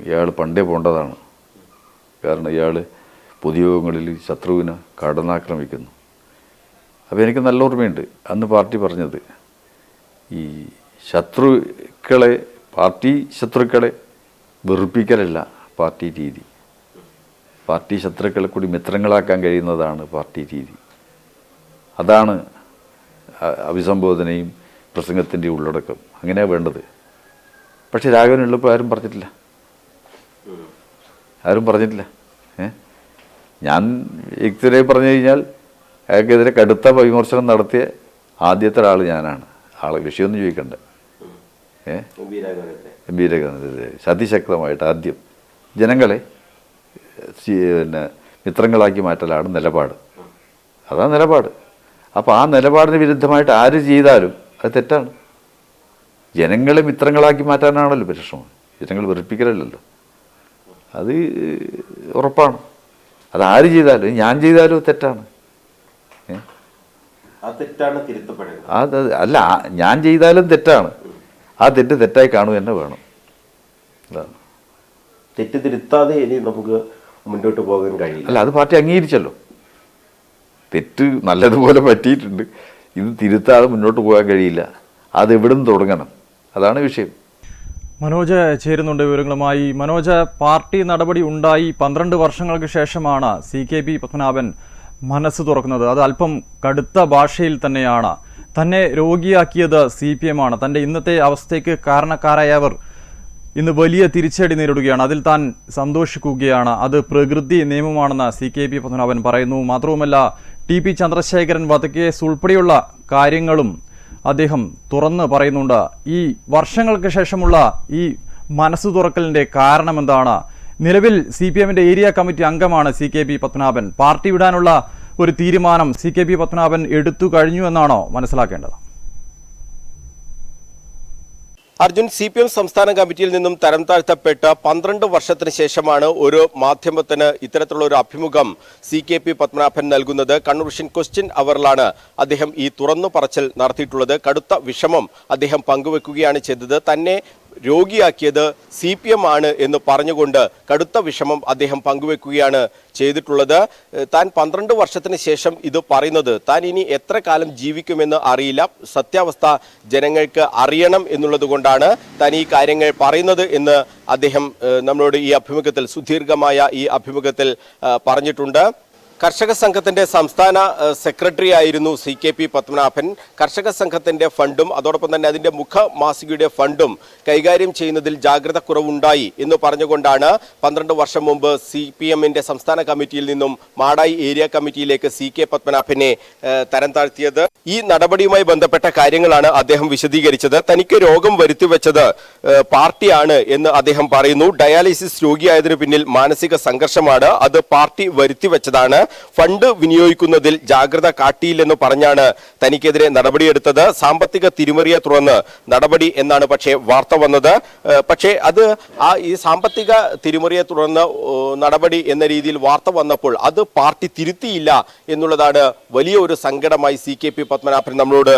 ഇയാൾ പണ്ടേ പോണ്ടതാണ്. കാരണം ഇയാൾ പൊതുയോഗങ്ങളിൽ ശത്രുവിനെ കടന്നാക്രമിക്കുന്നു. അപ്പോൾ എനിക്ക് നല്ല ഓർമ്മയുണ്ട്. അന്ന് പാർട്ടി പറഞ്ഞത് ഈ ശത്രുക്കളെ പാർട്ടി ശത്രുക്കളെ വെറുപ്പിക്കലല്ല പാർട്ടി രീതി. പാർട്ടി ശത്രുക്കളെ കൂടി മിത്രങ്ങളാക്കാൻ കഴിയുന്നതാണ് പാർട്ടി രീതി. അതാണ് അഭിസംബോധനയും പ്രസംഗത്തിന്റെ ഉള്ളടക്കം. അങ്ങനെയാണ് വേണ്ടത്. പക്ഷേ രാഘവൻ ഉള്ളപ്പോൾ ആരും പറഞ്ഞിട്ടില്ല. ആരും പറഞ്ഞിട്ടില്ല. ഞാൻ വ്യക്തിരെ പറഞ്ഞു കഴിഞ്ഞാൽ അയാൾക്കെതിരെ കടുത്ത വിമർശനം നടത്തിയ ആദ്യത്തെ ഒരാൾ ഞാനാണ്. ആൾ വിഷയമൊന്നും ചോദിക്കണ്ട. എം ബി രഘുനാഥ് അതിശക്തമായിട്ട് ആദ്യം. ജനങ്ങളെ പിന്നെ മിത്രങ്ങളാക്കി മാറ്റലാണ് നിലപാട്. അതാണ് നിലപാട്. അപ്പോൾ ആ നിലപാടിന് വിരുദ്ധമായിട്ട് ആര് ചെയ്താലും അത് തെറ്റാണ്. ജനങ്ങളെ മിത്രങ്ങളാക്കി മാറ്റാനാണല്ലോ പരിശ്രമം. ജനങ്ങൾ വെറുപ്പിക്കലല്ലോ അത് ഉറപ്പാണ്. അത് ആര് ചെയ്താലും ഞാൻ ചെയ്താലും തെറ്റാണ്. ആ തെറ്റാണ് തിരുത്തപ്പെടേണ്ടത് അത് അല്ല ഞാൻ ചെയ്താലും തെറ്റാണ്. ആ തെറ്റ് തെറ്റായി കാണുക തന്നെ വേണം. അതാണ് തെറ്റ് തിരുത്താതെ ഇനി നമുക്ക് മുന്നോട്ട് പോകാൻ കഴിയില്ല. അല്ല അത് പാർട്ടി അംഗീകരിച്ചല്ലോ. തെറ്റ് നല്ലതുപോലെ പറ്റിയിട്ടുണ്ട്. ഇത് തിരുത്താതെ മുന്നോട്ട് പോകാൻ കഴിയില്ല. അത് എവിടെ തുടങ്ങണം? അതാണ് വിഷയം. മനോജ് ചേരുന്നുണ്ട് വിവരങ്ങളുമായി. മനോജ് പാർട്ടി നടപടി ഉണ്ടായി പന്ത്രണ്ട് വർഷങ്ങൾക്ക് ശേഷമാണ് സി കെ പി പത്മനാഭൻ മനസ്സ് തുറക്കുന്നത്. അത് അല്പം കടുത്ത ഭാഷയിൽ തന്നെയാണ്. തന്നെ രോഗിയാക്കിയത് സി പി എം ആണ് തന്റെ ഇന്നത്തെ അവസ്ഥയ്ക്ക് കാരണക്കാരായവർ ഇന്ന് വലിയ തിരിച്ചടി നേരിടുകയാണ്. അതിൽ താൻ സന്തോഷിക്കുകയാണ്. അത് പ്രകൃതി നിയമമാണെന്ന് സി കെ പി പത്മനാഭൻ പറയുന്നു. മാത്രവുമല്ല ടി പി ചന്ദ്രശേഖരൻ വധക്കേസ് ഉൾപ്പെടെയുള്ള കാര്യങ്ങളും അദ്ദേഹം തുറന്ന് പറയുന്നുണ്ട്. ഈ വർഷങ്ങൾക്ക് ശേഷമുള്ള ഈ മനസ്സ് തുറക്കലിന്റെ കാരണം എന്താണ്? നിലവിൽ സി പി എമ്മിന്റെ ഏരിയ കമ്മിറ്റി അംഗമാണ് C K P Padmanabhan. Party വിടാനുള്ള ഒരു തീരുമാനം സി കെ പി പത്മനാഭൻ എടുത്തു കഴിഞ്ഞു എന്നാണോ മനസ്സിലാക്കേണ്ടത്? അർജുൻ സി പി എം സംസ്ഥാന കമ്മിറ്റിയിൽ നിന്നും തരം താഴ്ത്തപ്പെട്ട പന്ത്രണ്ട് വർഷത്തിന് ശേഷമാണ് ഒരു മാധ്യമത്തിന് ഇത്തരത്തിലുള്ള ഒരു അഭിമുഖം സി കെ പി പത്മനാഭൻ നൽകുന്നത്. കണ്ണൂർ ക്വസ്റ്റ്യൻ അവറിലാണ് അദ്ദേഹം ഈ തുറന്നു പറച്ചിൽ നടത്തിയിട്ടുള്ളത്. കടുത്ത വിഷമം അദ്ദേഹം പങ്കുവെക്കുകയാണ് ചെയ്തത്. തന്നെ രോഗിയാക്കിയത് സി പി എം ആണ് എന്ന് പറഞ്ഞുകൊണ്ട് കടുത്ത വിഷമം അദ്ദേഹം പങ്കുവെക്കുകയാണ് ചെയ്തിട്ടുള്ളത്. താൻ പന്ത്രണ്ട് വർഷത്തിന് ശേഷം ഇത് പറയുന്നത് താൻ ഇനി എത്ര കാലം ജീവിക്കുമെന്ന് അറിയില്ല. സത്യാവസ്ഥ ജനങ്ങൾക്ക് അറിയണം എന്നുള്ളത് കൊണ്ടാണ് താൻ ഈ കാര്യങ്ങൾ പറയുന്നത് എന്ന് അദ്ദേഹം നമ്മളോട് ഈ അഭിമുഖത്തിൽ സുദീർഘമായ ഈ അഭിമുഖത്തിൽ പറഞ്ഞിട്ടുണ്ട്. കർഷക സംഘത്തിന്റെ സംസ്ഥാന സെക്രട്ടറി ആയിരുന്നു സി കെ പി പത്മനാഭൻ. കർഷക സംഘത്തിന്റെ ഫണ്ടും അതോടൊപ്പം തന്നെ അതിന്റെ മുഖ മാസികയുടെ ഫണ്ടും കൈകാര്യം ചെയ്യുന്നതിൽ ജാഗ്രത കുറവുണ്ടായി എന്ന് പറഞ്ഞുകൊണ്ടാണ് പന്ത്രണ്ട് വർഷം മുമ്പ് സി പി എമ്മിന്റെ സംസ്ഥാന കമ്മിറ്റിയിൽ നിന്നും മാടായി ഏരിയ കമ്മിറ്റിയിലേക്ക് സി കെ പത്മനാഭനെ തരം താഴ്ത്തിയത്. ഈ നടപടിയുമായി ബന്ധപ്പെട്ട കാര്യങ്ങളാണ് അദ്ദേഹം വിശദീകരിച്ചത്. തനിക്ക് രോഗം വരുത്തിവെച്ചത് പാർട്ടിയാണ് എന്ന് അദ്ദേഹം പറയുന്നു. ഡയാലിസിസ് രോഗിയായതിനു പിന്നിൽ മാനസിക സംഘർഷമാണ്. അത് പാർട്ടി വരുത്തിവെച്ചതാണ്. ഫണ്ട് വിനിയോഗിക്കുന്നതിൽ ജാഗ്രത കാട്ടിയില്ലെന്ന് പറഞ്ഞാണ് തനിക്കെതിരെ നടപടിയെടുത്തത്. സാമ്പത്തിക തിരിമറിയെ തുടർന്ന് നടപടി എന്നാണ് പക്ഷേ വാർത്ത വന്നത്. പക്ഷേ അത് ആ ഈ സാമ്പത്തിക തിരിമറിയെ തുടർന്ന് നടപടി എന്ന രീതിയിൽ വാർത്ത വന്നപ്പോൾ അത് പാർട്ടി തിരുത്തിയില്ല എന്നുള്ളതാണ് വലിയ ഒരു സങ്കടമായി സി കെ പി പത്മനാഭൻ നമ്മളോട്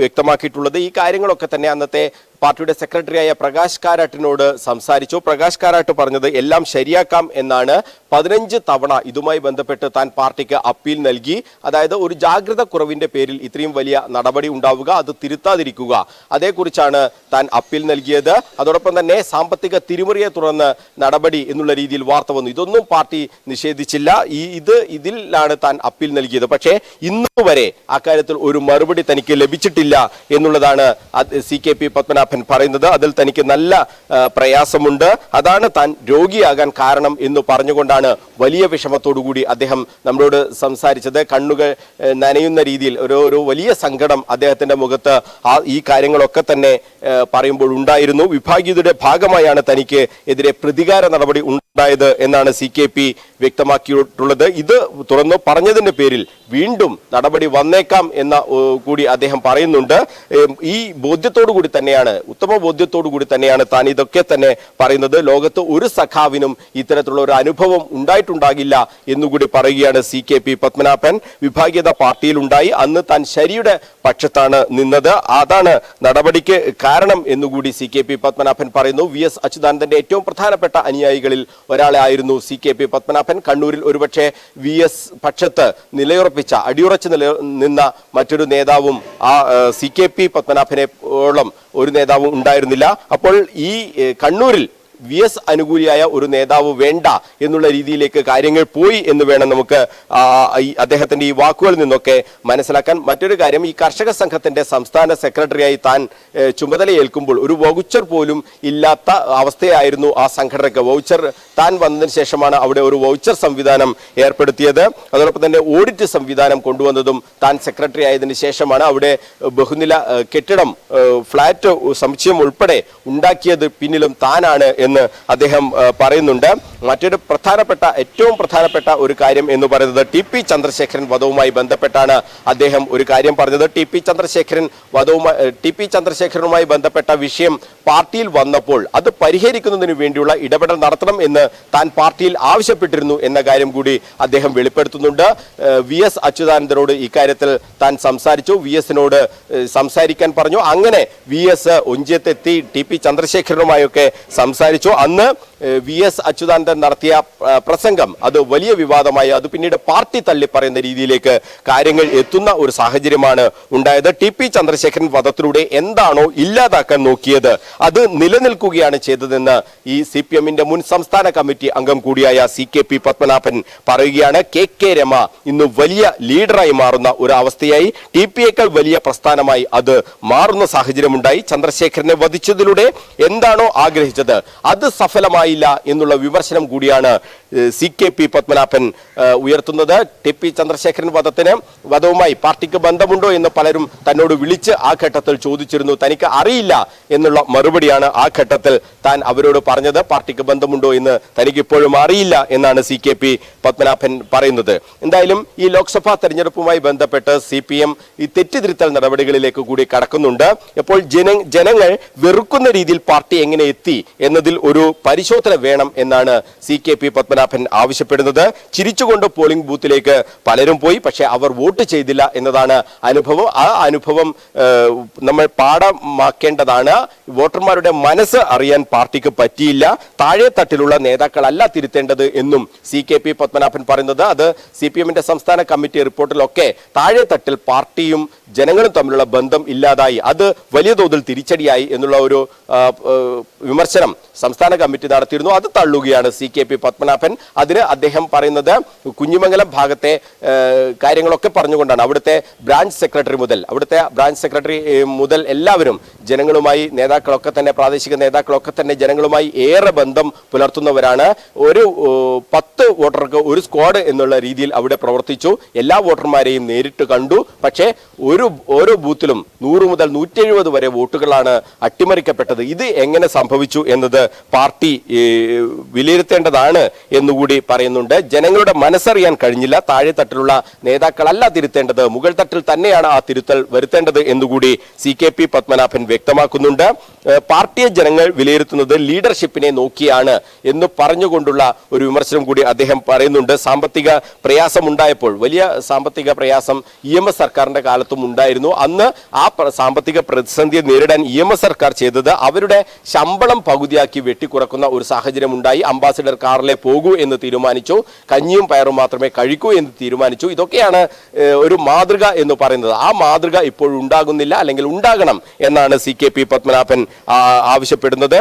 വ്യക്തമാക്കിയിട്ടുള്ളത്. ഈ കാര്യങ്ങളൊക്കെ തന്നെ അന്നത്തെ പാർട്ടിയുടെ സെക്രട്ടറിയായ പ്രകാശ് കാരാട്ടിനോട് സംസാരിച്ചു. പ്രകാശ് കാരാട്ട് പറഞ്ഞത് എല്ലാം ശരിയാക്കാം എന്നാണ്. പതിനഞ്ച് തവണ ഇതുമായി ബന്ധപ്പെട്ട് താൻ പാർട്ടിക്ക് അപ്പീൽ നൽകി. അതായത് ഒരു ജാഗ്രത കുറവിന്റെ പേരിൽ ഇത്രയും വലിയ നടപടി ഉണ്ടാവുക അത് തിരുത്താതിരിക്കുക. അതേക്കുറിച്ചാണ് താൻ അപ്പീൽ നൽകിയത്. അതോടൊപ്പം തന്നെ സാമ്പത്തിക തിരിമറിയെ തുടർന്ന് നടപടി എന്നുള്ള രീതിയിൽ വാർത്ത വന്നു. ഇതൊന്നും പാർട്ടി നിഷേധിച്ചില്ല. ഈ ഇത് ഇതിലാണ് താൻ അപ്പീൽ നൽകിയത്. പക്ഷേ ഇന്നുവരെ അക്കാര്യത്തിൽ ഒരു മറുപടി തനിക്ക് ലഭിച്ചിട്ടില്ല എന്നുള്ളതാണ് സി കെ പി പത്മനാഭൻ പറയുന്നത് അതിൽ തനിക്ക് നല്ല പ്രയാസമുണ്ട്. അതാണ് താൻ രോഗിയാകാൻ കാരണം എന്ന് പറഞ്ഞുകൊണ്ടാണ് വലിയ വിഷമത്തോടുകൂടി അദ്ദേഹം നമ്മളോട് സംസാരിച്ചത്. കണ്ണുകൾ നനയുന്ന രീതിയിൽ ഒരു ഒരു വലിയ സങ്കടം അദ്ദേഹത്തിന്റെ മുഖത്ത് ആ ഈ കാര്യങ്ങളൊക്കെ തന്നെ പറയുമ്പോൾ ഉണ്ടായിരുന്നു. വിഭാഗീയതയുടെ ഭാഗമായാണ് തനിക്ക് എതിരെ പ്രതികാര നടപടി ഉണ്ടായത് ഉണ്ടായത് എന്നാണ് സി കെ പി വ്യക്തമാക്കിയിട്ടുള്ളത്. ഇത് തുറന്നു പറഞ്ഞതിന്റെ പേരിൽ വീണ്ടും നടപടി വന്നേക്കാം എന്ന കൂടി അദ്ദേഹം പറയുന്നുണ്ട്. ഈ ബോധ്യത്തോടു കൂടി തന്നെയാണ് ഉത്തമ ബോധ്യത്തോടു കൂടി തന്നെയാണ് താൻ ഇതൊക്കെ തന്നെ പറയുന്നത്. ലോകത്ത് ഒരു സഖാവിനും ഇത്തരത്തിലുള്ള ഒരു അനുഭവം ഉണ്ടായിട്ടുണ്ടാകില്ല എന്നുകൂടി പറയുകയാണ് സി കെ പി പത്മനാഭൻ. വിഭാഗീയത പാർട്ടിയിലുണ്ടായി. അന്ന് താൻ ശരിയുടെ പക്ഷത്താണ് നിന്നത്. അതാണ് നടപടിക്ക് കാരണം എന്നുകൂടി സി കെ പി പത്മനാഭൻ പറയുന്നു. വി എസ് അച്യുതാനന്ദന്റെ ഏറ്റവും പ്രധാനപ്പെട്ട അനുയായികളിൽ ഒരാളായിരുന്നു സി കെ പി പത്മനാഭൻ. കണ്ണൂരിൽ ഒരുപക്ഷെ വി എസ് പക്ഷത്ത് നിലയുറപ്പിച്ച അടിയുറച്ച് നില നിന്ന മറ്റൊരു നേതാവും ആ സി കെ പി പത്മനാഭനെ ഓളം ഒരു നേതാവും ഉണ്ടായിരുന്നില്ല. അപ്പോൾ ഈ കണ്ണൂരിൽ വി എസ് അനുകൂലിയായ ഒരു നേതാവ് വേണ്ട എന്നുള്ള രീതിയിലേക്ക് കാര്യങ്ങൾ പോയി എന്ന് വേണം നമുക്ക് അദ്ദേഹത്തിന്റെ ഈ വാക്കുകളിൽ നിന്നൊക്കെ മനസ്സിലാക്കാൻ. മറ്റൊരു കാര്യം ഈ കർഷക സംഘത്തിന്റെ സംസ്ഥാന സെക്രട്ടറിയായി താൻ ചുമതലയേൽക്കുമ്പോൾ ഒരു വൗച്ചർ പോലും ഇല്ലാത്ത അവസ്ഥയായിരുന്നു ആ സംഘടനയ്ക്ക്. വൗച്ചർ താൻ വന്നതിന് ശേഷമാണ് അവിടെ ഒരു വൗച്ചർ സംവിധാനം ഏർപ്പെടുത്തിയത്. അതോടൊപ്പം തന്നെ ഓഡിറ്റ് സംവിധാനം കൊണ്ടുവന്നതും താൻ സെക്രട്ടറി ആയതിനു ശേഷമാണ് അവിടെ ബഹുനില കെട്ടിടം ഫ്ളാറ്റ് സമുച്ചയം ഉൾപ്പെടെ ഉണ്ടാക്കിയത് പിന്നിലും താനാണ് എന്ന് അദ്ദേഹം പറയുന്നുണ്ട്. മറ്റൊരു പ്രധാനപ്പെട്ട ഏറ്റവും പ്രധാനപ്പെട്ട ഒരു കാര്യം എന്ന് പറയുന്നത് ടി പി ചന്ദ്രശേഖരൻ വധവുമായി ബന്ധപ്പെട്ടാണ് അദ്ദേഹം ഒരു കാര്യം പറഞ്ഞത്. ടി പി ചന്ദ്രശേഖരൻ വധവുമായി ടി പി ചന്ദ്രശേഖരനുമായി ബന്ധപ്പെട്ട വിഷയം പാർട്ടിയിൽ വന്നപ്പോൾ അത് പരിഹരിക്കുന്നതിന് വേണ്ടിയുള്ള ഇടപെടൽ നടത്തണം എന്ന് താൻ പാർട്ടിയിൽ ആവശ്യപ്പെട്ടിരുന്നു എന്ന കാര്യം കൂടി അദ്ദേഹം വെളിപ്പെടുത്തുന്നുണ്ട്. വി എസ് അച്യുതാനന്ദനോട് ഇക്കാര്യത്തിൽ താൻ സംസാരിച്ചു. വി എസിനോട് സംസാരിക്കാൻ പറഞ്ഞു. അങ്ങനെ വി എസ് ഒഞ്ചിയത്തെത്തി ടി പി ചന്ദ്രശേഖരനുമായൊക്കെ സംസാരിച്ചു. അന്ന് വി എസ് അച്യുതാനന്ദൻ നടത്തിയ പ്രസംഗം അത് വലിയ വിവാദമായി അത് പിന്നീട് പാർട്ടി തള്ളി പറയുന്ന രീതിയിലേക്ക് കാര്യങ്ങൾ എത്തുന്ന ഒരു സാഹചര്യമാണ് ഉണ്ടായത്. ടി പി ചന്ദ്രശേഖരൻ വധത്തിലൂടെ എന്താണോ ഇല്ലാതാക്കാൻ നോക്കിയത് അത് നിലനിൽക്കുകയാണ് ചെയ്തതെന്ന് ഈ സി പി എമ്മിന്റെ മുൻ സംസ്ഥാന കമ്മിറ്റി അംഗം കൂടിയായ സി കെ പി പത്മനാഭൻ പറയുകയാണ്. കെ കെ രമ ഇന്ന് വലിയ ലീഡറായി മാറുന്ന ഒരു അവസ്ഥയായി. ടി പി യേക്കാൾ വലിയ പ്രസ്ഥാനമായി അത് മാറുന്ന സാഹചര്യമുണ്ടായി. ചന്ദ്രശേഖരനെ വധിച്ചതിലൂടെ എന്താണോ ആഗ്രഹിച്ചത് അത് സഫലമായില്ല എന്നുള്ള വിമർശനം കൂടിയാണ് സി കെ പി പത്മനാഭൻ ഉയർത്തുന്നത്. ടി പി ചന്ദ്രശേഖരൻ വധത്തിന് വധവുമായി പാർട്ടിക്ക് ബന്ധമുണ്ടോ എന്ന് പലരും തന്നോട് വിളിച്ച് ആ ഘട്ടത്തിൽ ചോദിച്ചിരുന്നു. തനിക്ക് അറിയില്ല എന്നുള്ള മറുപടിയാണ് ആ ഘട്ടത്തിൽ താൻ അവരോട് പറഞ്ഞത്. പാർട്ടിക്ക് ബന്ധമുണ്ടോ എന്ന് തനിക്ക് ഇപ്പോഴും അറിയില്ല എന്നാണ് സി കെ പി പത്മനാഭൻ പറയുന്നത്. എന്തായാലും ഈ ലോക്സഭാ തെരഞ്ഞെടുപ്പുമായി ബന്ധപ്പെട്ട് സി പി എം ഈ തെറ്റിതിരുത്തൽ നടപടികളിലേക്ക് കൂടി കടക്കുന്നുണ്ട്. എപ്പോൾ ജന ജനങ്ങൾ വെറുക്കുന്ന രീതിയിൽ പാർട്ടി എങ്ങനെ എത്തി എന്നതിൽ ഒരു പരിശോധന വേണം എന്നാണ് സി കെ പി പത്മനാഭൻ ആവശ്യപ്പെടുന്നത്. ചിരിച്ചുകൊണ്ട് പോളിംഗ് ബൂത്തിലേക്ക് പലരും പോയി പക്ഷേ അവർ വോട്ട് ചെയ്തില്ല എന്നതാണ് അനുഭവം. ആ അനുഭവം നമ്മൾ പാഠമാക്കേണ്ടതാണ്. വോട്ടർമാരുടെ മനസ്സ് അറിയാൻ പാർട്ടിക്ക് പറ്റിയില്ല. താഴെ തട്ടിലുള്ള നേതാക്കളല്ല തിരുത്തേണ്ടത് എന്നും സി കെ പി പത്മനാഭൻ പറയുന്നത്. അത് സി പി എമ്മിന്റെ സംസ്ഥാന കമ്മിറ്റി റിപ്പോർട്ടിലൊക്കെ താഴെ തട്ടിൽ പാർട്ടിയും ജനങ്ങളും തമ്മിലുള്ള ബന്ധം ഇല്ലാതായി. അത് വലിയ തോതിൽ തിരിച്ചടിയായി എന്നുള്ള ഒരു വിമർശനം സംസ്ഥാന കമ്മിറ്റി നടത്തിയിരുന്നു അത് തള്ളുകയാണ് സി കെ പി പത്മനാഭൻ. അതിന് അദ്ദേഹം പറയുന്നത് കുഞ്ഞിമംഗലം ഭാഗത്തെ കാര്യങ്ങളൊക്കെ പറഞ്ഞുകൊണ്ടാണ്. അവിടുത്തെ ബ്രാഞ്ച് സെക്രട്ടറി മുതൽ അവിടുത്തെ ബ്രാഞ്ച് സെക്രട്ടറി മുതൽ എല്ലാവരും ജനങ്ങളുമായി നേതാക്കളൊക്കെ തന്നെ പ്രാദേശിക നേതാക്കളൊക്കെ തന്നെ ജനങ്ങളുമായി ഏറെ ബന്ധം പുലർത്തുന്നവരാണ്. ഒരു പത്ത് വോട്ടർക്ക് ഒരു സ്ക്വാഡ് എന്നുള്ള രീതിയിൽ അവിടെ പ്രവർത്തിച്ചു. എല്ലാ വോട്ടർമാരെയും നേരിട്ട് കണ്ടു. പക്ഷേ ഒരു ഓരോ ബൂത്തിലും നൂറ് മുതൽ നൂറ്റി എഴുപത് വരെ വോട്ടുകളാണ് അട്ടിമറിക്കപ്പെട്ടത്. ഇത് എങ്ങനെ സംഭവിച്ചു എന്നത് പാർട്ടി വിലയിരുത്തേണ്ടതാണ് എന്നുകൂടി പറയുന്നുണ്ട്. ജനങ്ങളുടെ മനസ്സറിയാൻ കഴിഞ്ഞില്ല. താഴെ തട്ടിലുള്ള നേതാക്കളല്ല തിരുത്തേണ്ടത്. മുകൾ തട്ടിൽ തന്നെയാണ് ആ തിരുത്തൽ വരുത്തേണ്ടത് എന്നുകൂടി സി കെ പി പത്മനാഭൻ വ്യക്തമാക്കുന്നുണ്ട്. പാർട്ടിയെ ജനങ്ങൾ വിലയിരുത്തുന്നത് ലീഡർഷിപ്പിനെ നോക്കിയാണ് എന്ന് പറഞ്ഞുകൊണ്ടുള്ള ഒരു വിമർശനം കൂടി അദ്ദേഹം പറയുന്നുണ്ട്. സാമ്പത്തിക പ്രയാസം ഉണ്ടായപ്പോൾ വലിയ സാമ്പത്തിക പ്രയാസം ഇ എം എസ് സർക്കാരിന്റെ കാലത്തും ഉണ്ടായിരുന്നു. അന്ന് ആ സാമ്പത്തിക പ്രതിസന്ധിയെ നേരിടാൻ ഇ എം എസ് സർക്കാർ ചെയ്തത് അവരുടെ ശമ്പളം പകുതിയാക്കി വെട്ടിക്കുറക്കുന്ന ഒരു സാഹചര്യം ഉണ്ടായി അംബാസിഡർ കാറിലെ പോകൂ എന്ന് തീരുമാനിച്ചു. കഞ്ഞിയും പയറും മാത്രമേ കഴിക്കൂ എന്ന് തീരുമാനിച്ചു. ഇതൊക്കെയാണ് ഒരു മാതൃക എന്ന് പറയുന്നത്. ആ മാതൃക ഇപ്പോൾ ഉണ്ടാകുന്നില്ല അല്ലെങ്കിൽ ഉണ്ടാകണം എന്നാണ് സി കെ പി പത്മനാഭൻ ആവശ്യപ്പെടുന്നത്.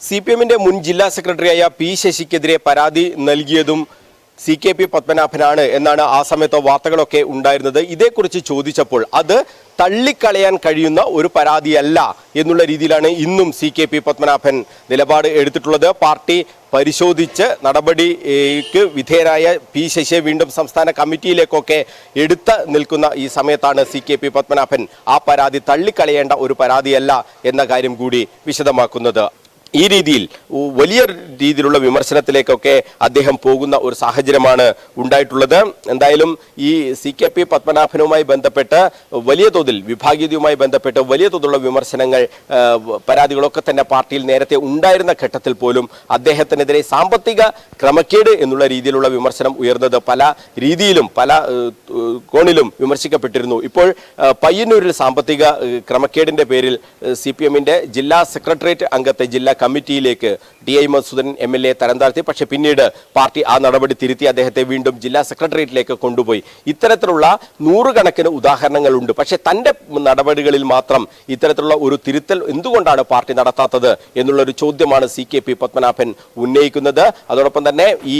സി പി എമ്മിന്റെ മുൻ ജില്ലാ സെക്രട്ടറിയായ പി ശശിക്കെതിരെ പരാതി നൽകിയതും സി കെ പി പത്മനാഭനാണ് എന്നാണ് ആ സമയത്ത് വാർത്തകളൊക്കെ ഉണ്ടായിരുന്നത്. ഇതേക്കുറിച്ച് ചോദിച്ചപ്പോൾ അത് തള്ളിക്കളയാൻ കഴിയുന്ന ഒരു പരാതിയല്ല എന്നുള്ള രീതിയിലാണ് ഇന്നും സി കെ പി പത്മനാഭൻ നിലപാട് എടുത്തിട്ടുള്ളത്. പാർട്ടി പരിശോധിച്ച് നടപടിക്ക് വിധേയരായ പി ശശിയെ വീണ്ടും സംസ്ഥാന കമ്മിറ്റിയിലേക്കൊക്കെ എടുത്ത് നിൽക്കുന്ന ഈ സമയത്താണ് സി കെ പി പത്മനാഭൻ ആ പരാതി തള്ളിക്കളയേണ്ട ഒരു പരാതിയല്ല എന്ന കാര്യം കൂടി വിശദമാക്കുന്നത്. ഈ രീതിയിൽ വലിയ രീതിയിലുള്ള വിമർശനത്തിലേക്കൊക്കെ അദ്ദേഹം പോകുന്ന ഒരു സാഹചര്യമാണ് ഉണ്ടായിട്ടുള്ളത്. എന്തായാലും ഈ സി കെ പി പത്മനാഭനുമായി ബന്ധപ്പെട്ട് വലിയ തോതിൽ വിഭാഗീയതയുമായി ബന്ധപ്പെട്ട് വലിയ തോതിലുള്ള വിമർശനങ്ങൾ പരാതികളൊക്കെ തന്നെ പാർട്ടിയിൽ നേരത്തെ ഉണ്ടായിരുന്ന ഘട്ടത്തിൽ പോലും അദ്ദേഹത്തിനെതിരെ സാമ്പത്തിക ക്രമക്കേട് എന്നുള്ള രീതിയിലുള്ള വിമർശനം ഉയർന്നത് പല രീതിയിലും പല കോണിലും വിമർശിക്കപ്പെട്ടിരുന്നു. ഇപ്പോൾ പയ്യന്നൂരിൽ സാമ്പത്തിക ക്രമക്കേടിന്റെ പേരിൽ സി പി ജില്ലാ സെക്രട്ടേറിയറ്റ് അംഗത്തെ ജില്ലാ കമ്മിറ്റിയിലേക്ക് D I Madhusudan M L A തരം താഴ്ത്തി. പക്ഷേ പിന്നീട് പാർട്ടി ആ നടപടി തിരുത്തി അദ്ദേഹത്തെ വീണ്ടും ജില്ലാ സെക്രട്ടേറിയറ്റിലേക്ക് കൊണ്ടുപോയി. ഇത്തരത്തിലുള്ള നൂറുകണക്കിന് ഉദാഹരണങ്ങളുണ്ട്. പക്ഷേ തന്റെ നടപടികളിൽ മാത്രം ഇത്തരത്തിലുള്ള ഒരു തിരുത്തൽ എന്തുകൊണ്ടാണ് പാർട്ടി നടത്താത്തത് എന്നുള്ളൊരു ചോദ്യമാണ് സി കെ പി പത്മനാഭൻ ഉന്നയിക്കുന്നത്. അതോടൊപ്പം തന്നെ ഈ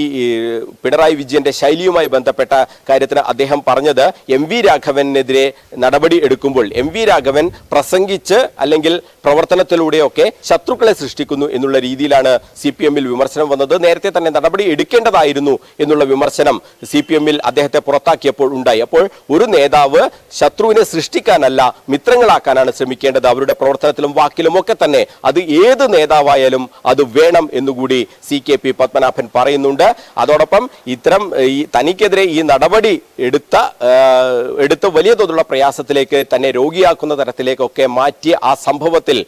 പിണറായി വിജയന്റെ ശൈലിയുമായി ബന്ധപ്പെട്ട കാര്യത്തിന് അദ്ദേഹം പറഞ്ഞത് എം വി രാഘവനെതിരെ നടപടി എടുക്കുമ്പോൾ എം വി രാഘവൻ പ്രസംഗിച്ച് അല്ലെങ്കിൽ പ്രവർത്തനത്തിലൂടെയൊക്കെ ശത്രുക്കളെ സൃഷ്ടിക്കുന്നു എന്നുള്ള രീതിയിലാണ് സി പി എമ്മിൽ വിമർശനം വന്നത്. നേരത്തെ തന്നെ നടപടി എടുക്കേണ്ടതായിരുന്നു എന്നുള്ള വിമർശനം സി പി എമ്മിൽ അദ്ദേഹത്തെ പുറത്താക്കിയപ്പോൾ ഉണ്ടായി. അപ്പോൾ ഒരു നേതാവ് ശത്രുവിനെ സൃഷ്ടിക്കാനല്ല മിത്രങ്ങളാക്കാനാണ് ശ്രമിക്കേണ്ടത്. അവരുടെ പ്രവർത്തനത്തിലും വാക്കിലും ഒക്കെ തന്നെ അത് ഏത് നേതാവായാലും അത് വേണം എന്നുകൂടി സി കെ പി പത്മനാഭൻ പറയുന്നുണ്ട്. അതോടൊപ്പം ഇത്തരം ഈ തനിക്കെതിരെ ഈ നടപടി എടുത്ത എടുത്ത വലിയ തോതിലുള്ള പ്രയാസത്തിലേക്ക് തന്നെ രോഗിയാക്കുന്ന തരത്തിലേക്കൊക്കെ മാറ്റി ആ സംഭവത്തിൽ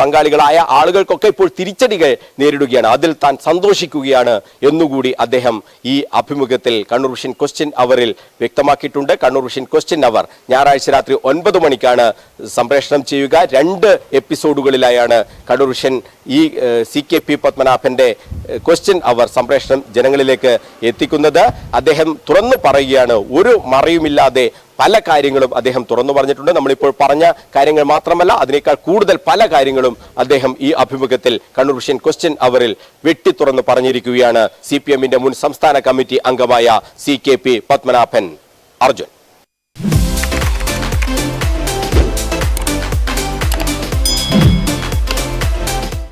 പങ്കാളികളായ പങ്കാളികളായ ആളുകൾക്കൊക്കെ ഇപ്പോൾ തിരിച്ചടികൾ നേരിടുകയാണ്. അതിൽ താൻ സന്തോഷിക്കുകയാണ് എന്നുകൂടി അദ്ദേഹം ഈ അഭിമുഖത്തിൽ കണ്ണൂർ വിഷൻ ക്വസ്റ്റ്യൻ അവറിൽ വ്യക്തമാക്കിയിട്ടുണ്ട്. കണ്ണൂർ വിഷൻ ക്വസ്റ്റ്യൻ അവർ ഞായറാഴ്ച രാത്രി ഒൻപത് മണിക്കാണ് സംപ്രേഷണം ചെയ്യുക. രണ്ട് എപ്പിസോഡുകളിലായാണ് കണ്ണൂർ വിഷൻ ഈ സി കെ പി പത്മനാഭന്റെ ക്വസ്റ്റ്യൻ അവർ സംപ്രേഷണം ജനങ്ങളിലേക്ക് എത്തിക്കുന്നത്. അദ്ദേഹം തുറന്നു പറയുകയാണ് ഒരു മറയുമില്ലാതെ പല കാര്യങ്ങളും അദ്ദേഹം തുറന്നു പറഞ്ഞിട്ടുണ്ട്. നമ്മളിപ്പോൾ പറഞ്ഞ കാര്യങ്ങൾ മാത്രമല്ല അതിനേക്കാൾ കൂടുതൽ പല കാര്യങ്ങളും അദ്ദേഹം ഈ അഭിമുഖത്തിൽ കണ്ണൂർ വിഷൻ ക്വസ്റ്റ്യൻ അവറിൽ വെട്ടി തുറന്ന് പറഞ്ഞിരിക്കുകയാണ്. സി മുൻ സംസ്ഥാന കമ്മിറ്റി അംഗമായ സി പത്മനാഭൻ. അർജുൻ.